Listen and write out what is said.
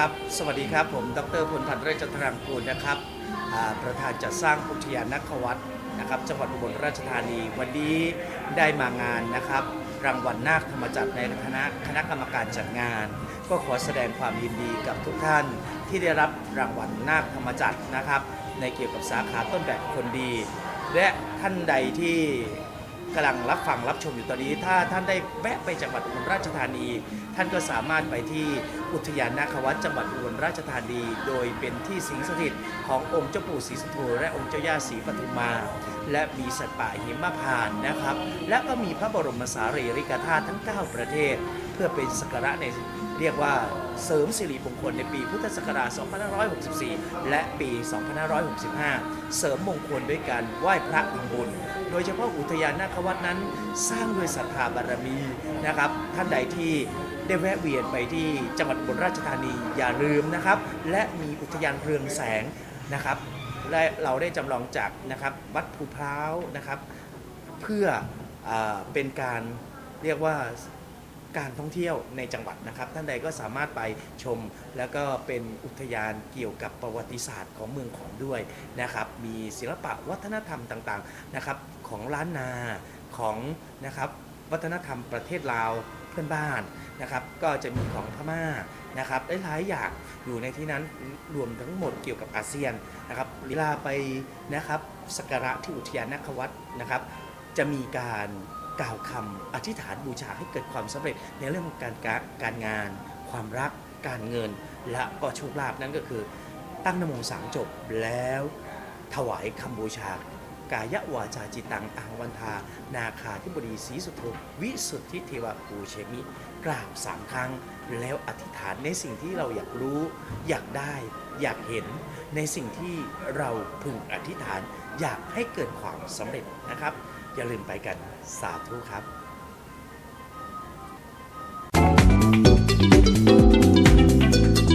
ครับ สวัสดีครับ ผม ดรพลพันธ์เรศจันทรังกูลนะครับ ประธานจัดสร้างอุทยานนักวัดนะครับ จังหวัดอุบลราชธานี วันนี้ได้มางานนะครับ รางวัลนาคธรรมจักรในคณะคณะกรรมการจัดงาน ก็ขอแสดงความยินดีกับทุกท่านที่ได้รับรางวัลนาคธรรมจักรนะครับ ในเกี่ยวกับสาขาต้นแบบคนดี และท่านใดที่ กำลังรับฟังรับชมอยู่ตอนนี้ ถ้าท่านได้แวะไปจังหวัดอุบลราชธานี ท่านก็สามารถไปที่อุทยานนาควัดจังหวัดอุบลราชธานี โดยเป็นที่สิงสถิตขององค์เจ้าปู่ศรีสุโธและองค์เจ้าย่าศรีปทุมมา และมีสัตว์ป่าหิมพานต์นะครับ และก็มีพระบรมสารีริกธาตุทั้ง 9 ประเทศ เพื่อเป็นสักการะใน เรียกว่าเสริมสิริมงคลในปีพุทธศักราช 2564 และปี 2565 เสริมมงคลด้วยการไหว้พระทำบุญ โดยเฉพาะอุทยานนาควัดนั้น สร้างด้วยศรัทธาบารมีนะครับ ท่านใดที่ได้แวะเวียนไปที่จังหวัดอุบลราชธานีอย่าลืมนะครับ และมีอุทยานเรืองแสงนะครับ และเราได้จำลองจากนะครับวัดภูพร้าวนะครับ เพื่ออเป็นการเรียกว่า การท่องเที่ยวในจังหวัดนะครับ ท่านใดก็สามารถไปชม แล้วก็เป็นอุทยานเกี่ยวกับประวัติศาสตร์ของเมืองขอมด้วยนะครับ มีศิลปะวัฒนธรรมต่างๆนะครับของล้านนาของนะครับวัฒนธรรมประเทศลาวเพื่อนบ้านนะครับ ก็จะมีของพม่านะครับหลายๆอย่างอยู่ในที่นั้นรวมทั้งหมดเกี่ยวกับอาเซียนนะครับเวลาไปนะครับสักการะที่อุทยานนาควัดนะครับ จะมีการ กล่าวคำอธิษฐานบูชาให้เกิดความสำเร็จในเรื่องของการการงาน ความรัก การเงิน และก็โชคลาภนั่นก็คือ ตั้งนโมสามจบแล้วถวายคำบูชา กายวาจาจิตังอังวันทา นาคาธิบดีศรีสุโธวิสุทธิเทวปูเชมิ กล่าวสามครั้ง แล้วอธิษฐานในสิ่งที่เราอยากรู้ อยากได้ อยากเห็น ในสิ่งที่เราพึงอธิษฐาน อยากให้เกิดความสำเร็จนะครับ อย่าลืมไปกันสาธุครับ